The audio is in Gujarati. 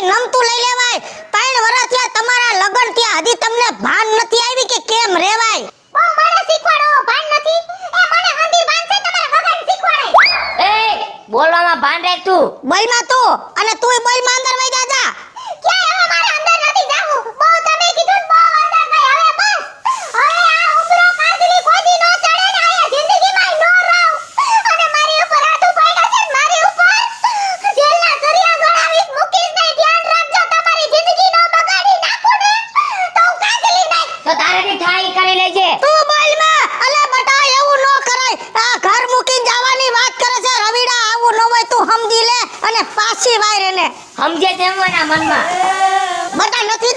કઈ નમતું લઈ લેવાય. પાંચ વર્ષ થયા તમારા લગન થયા. હજી તમને ભાન નથી આવી કે કેમ રહેવાય બોલવામાં ભાન રાખ તું બોલમાં તું અને તું બોલમાં અંદર વઈ તો તારેથી થાય કરી લેજે. તું બલમાં અલે બટા એવું ન કરાય. આ ઘર મૂકીને જવાની વાત કરે છે. રવિડા આવું ન હોય તું સમજી લે અને પાછી વાયર એને સમજે તેમ એના મનમાં. બટા નથી